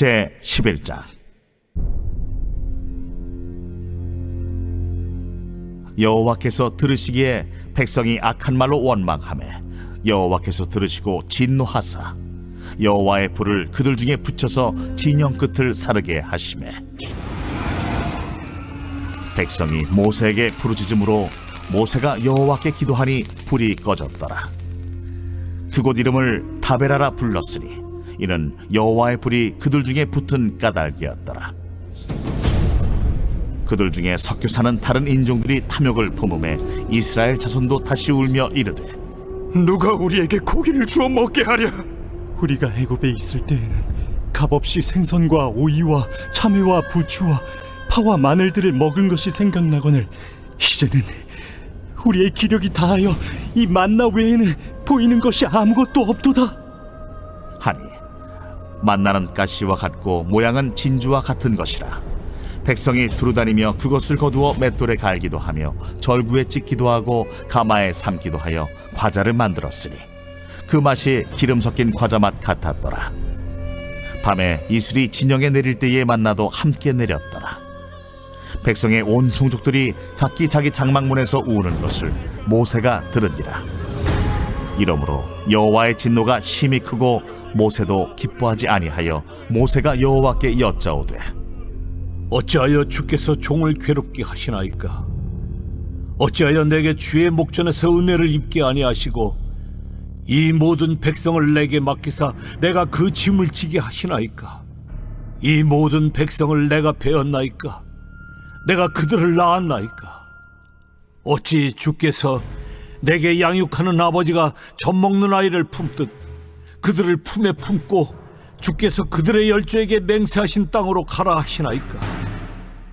제 11장 여호와께서 들으시기에 백성이 악한 말로 원망하매 여호와께서 들으시고 진노하사 여호와의 불을 그들 중에 붙여서 진영 끝을 사르게 하시매 백성이 모세에게 부르짖음으로 모세가 여호와께 기도하니 불이 꺼졌더라. 그곳 이름을 다베라라 불렀으니 이는 여호와의 불이 그들 중에 붙은 까닭이었더라. 그들 중에 섞여 사는 다른 인종들이 탐욕을 품음에 이스라엘 자손도 다시 울며 이르되 누가 우리에게 고기를 주어 먹게 하랴? 우리가 애굽에 있을 때에는 값없이 생선과 오이와 참외와 부추와 파와 마늘들을 먹은 것이 생각나거늘 이제는 우리의 기력이 다하여 이 만나 외에는 보이는 것이 아무것도 없도다. 만나는 가시와 같고 모양은 진주와 같은 것이라. 백성이 두루다니며 그것을 거두어 맷돌에 갈기도 하며 절구에 찍기도 하고 가마에 삶기도 하여 과자를 만들었으니 그 맛이 기름 섞인 과자 맛 같았더라. 밤에 이슬이 진영에 내릴 때에 만나도 함께 내렸더라. 백성의 온 종족들이 각기 자기 장막문에서 우는 것을 모세가 들으니라 이러므로 여호와의 진노가 심히 크고 모세도 기뻐하지 아니하여 모세가 여호와께 여짜오되 어찌하여 주께서 종을 괴롭게 하시나이까? 어찌하여 내게 주의 목전에서 은혜를 입게 아니하시고 이 모든 백성을 내게 맡기사 내가 그 짐을 지게 하시나이까? 이 모든 백성을 내가 배웠나이까? 내가 그들을 낳았나이까? 어찌 주께서 내게 양육하는 아버지가 젖 먹는 아이를 품듯 그들을 품에 품고 주께서 그들의 열조에게 맹세하신 땅으로 가라 하시나이까?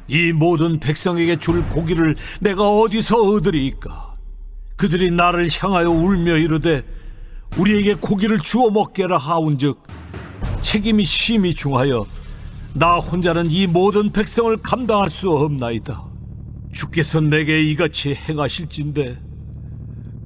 이 모든 백성에게 줄 고기를 내가 어디서 얻으리이까? 그들이 나를 향하여 울며 이르되 우리에게 고기를 주어 먹게라 하운즉 책임이 심히 중하여 나 혼자는 이 모든 백성을 감당할 수 없나이다. 주께서 내게 이같이 행하실진데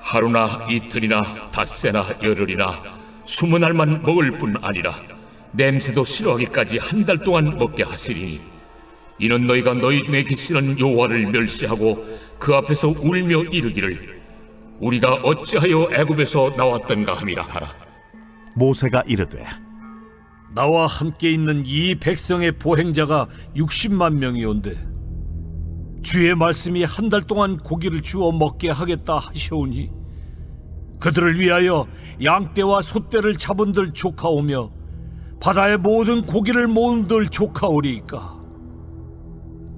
하루나 이틀이나 닷새나 열흘이나 스무 날만 먹을 뿐 아니라 냄새도 싫어하기까지 한 달 동안 먹게 하시리니 이는 너희가 너희 중에 계시는 여호와를 멸시하고 그 앞에서 울며 이르기를 우리가 어찌하여 애굽에서 나왔던가 함이라 하라. 모세가 이르되 나와 함께 있는 이 백성의 보행자가 60만 명이온데 주의 말씀이 한 달 동안 고기를 주어 먹게 하겠다 하시오니 그들을 위하여 양떼와 소떼를 잡은들 조카오며 바다의 모든 고기를 모은들 조카오리이까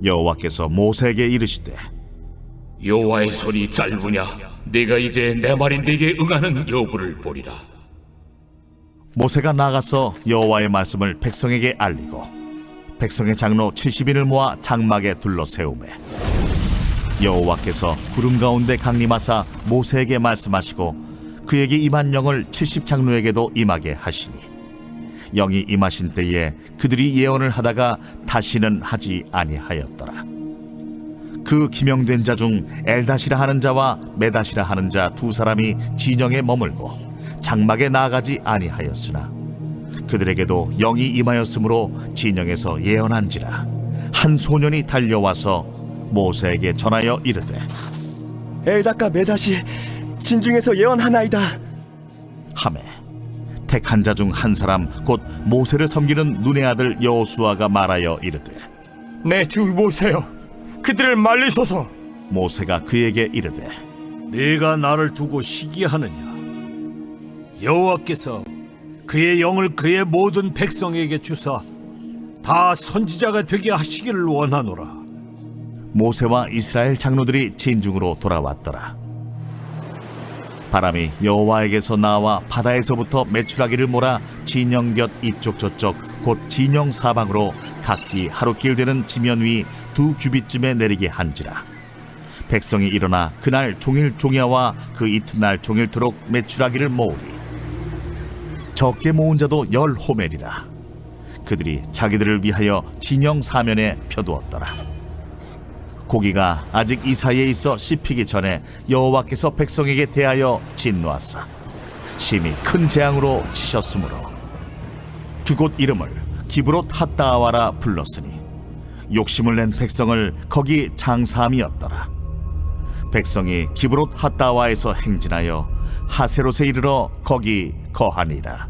여호와께서 모세에게 이르시되 여호와의 손이 짧으냐? 내가 이제 내 말인 네게 응하는 여부를 보리라. 모세가 나가서 여호와의 말씀을 백성에게 알리고 백성의 장로 70인을 모아 장막에 둘러 세우매 여호와께서 구름 가운데 강림하사 모세에게 말씀하시고 그에게 임한 영을 70 장로에게도 임하게 하시니 영이 임하신 때에 그들이 예언을 하다가 다시는 하지 아니하였더라. 그 기명된 자 중 엘다시라 하는 자와 메다시라 하는 자 두 사람이 진영에 머물고 장막에 나아가지 아니하였으나 그들에게도 영이 임하였으므로 진영에서 예언한지라. 한 소년이 달려와서 모세에게 전하여 이르되 엘다가 메다시 진중에서 예언하나이다. 하매 택한 자 중 한 사람 곧 모세를 섬기는 눈의 아들 여호수아가 말하여 이르되 내 주 모세여 그들을 말리소서. 모세가 그에게 이르되 네가 나를 두고 시기하느냐? 여호와께서 그의 영을 그의 모든 백성에게 주사 다 선지자가 되게 하시기를 원하노라 모세와 이스라엘 장로들이 진중으로 돌아왔더라. 바람이 여호와에게서 나와 바다에서부터 메추라기를 몰아 진영 곁 이쪽 저쪽 곧 진영 사방으로 각기 하루길 되는 지면 위 두 규빗쯤에 내리게 한지라. 백성이 일어나 그날 종일 종야와 그 이튿날 종일토록 메추라기를 모으리. 적게 모은 자도 열 호멜이라. 그들이 자기들을 위하여 진영 사면에 펴두었더라. 고기가 아직 이 사이에 있어 씹히기 전에 여호와께서 백성에게 대하여 진노하사 심히 큰 재앙으로 치셨으므로 그곳 이름을 기브롯 핫다와라 불렀으니 욕심을 낸 백성을 거기 장사함이었더라 백성이 기브롯 핫다와에서 행진하여 하세롯에 이르러 거기 거하니라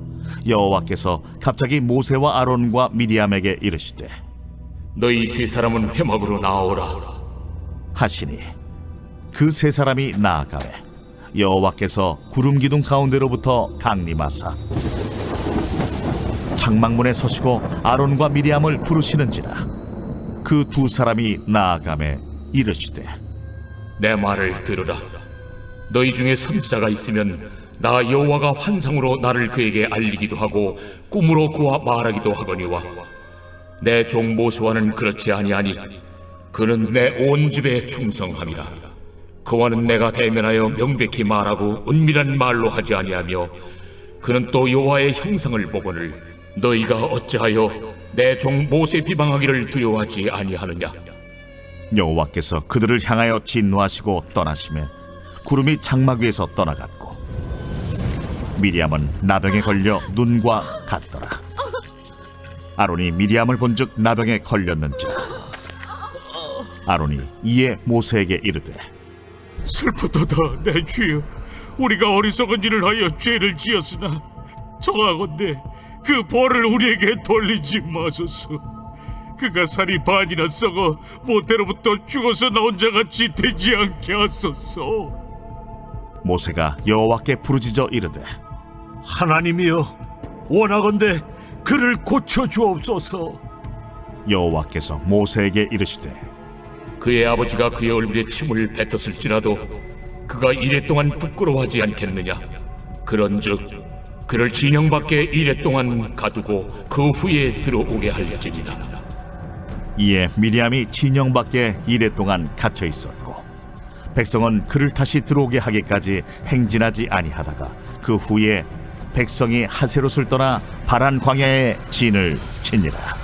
여호와께서 갑자기 모세와 아론과 미리암에게 이르시되 너희 세 사람은 회막으로 나오라. 하시니 그 세 사람이 나아가매 여호와께서 구름 기둥 가운데로부터 강림하사 창막문에 서시고 아론과 미리암을 부르시는지라 그 두 사람이 나아가매 이르시되 내 말을 들으라. 너희 중에 선지자가 있으면 나 여호와가 환상으로 나를 그에게 알리기도 하고 꿈으로 그와 말하기도 하거니와 내 종 모세와는 그렇지 아니하니 그는 내 온 집에 충성함이라. 그와는 내가 대면하여 명백히 말하고 은밀한 말로 하지 아니하며 그는 또 여호와의 형상을 보거늘 너희가 어찌하여 내 종 모세 비방하기를 두려워하지 아니하느냐 여호와께서 그들을 향하여 진노하시고 떠나심에 구름이 장막 위에서 떠나갔고 미리암은 나병에 걸려 눈과 같더라. 아론이 미리암을 본즉 나병에 걸렸는지라. 아론이 이에 모세에게 이르되 슬프도다 내 주여. 우리가 어리석은 일을 하여 죄를 지었으나 정하건대 그 벌을 우리에게 돌리지 마소서. 그가 살이 반이나 썩어 모태로부터 죽어서 나온 자같이 되지 않게 하소서. 모세가 여호와께 부르짖어 이르되 하나님이여 원하건대 그를 고쳐 주옵소서. 여호와께서 모세에게 이르시되 그의 아버지가 그의 얼굴에 침을 뱉었을지라도 그가 이래 동안 부끄러워하지 않겠느냐? 그런즉 그를 진영 밖에 이래 동안 가두고 그 후에 들어오게 할지니라. 이에 미리암이 진영 밖에 이래 동안 갇혀 있었고 백성은 그를 다시 들어오게 하기까지 행진하지 아니하다가 그 후에 백성이 하세롯을 떠나 바란 광야에 진을 치니라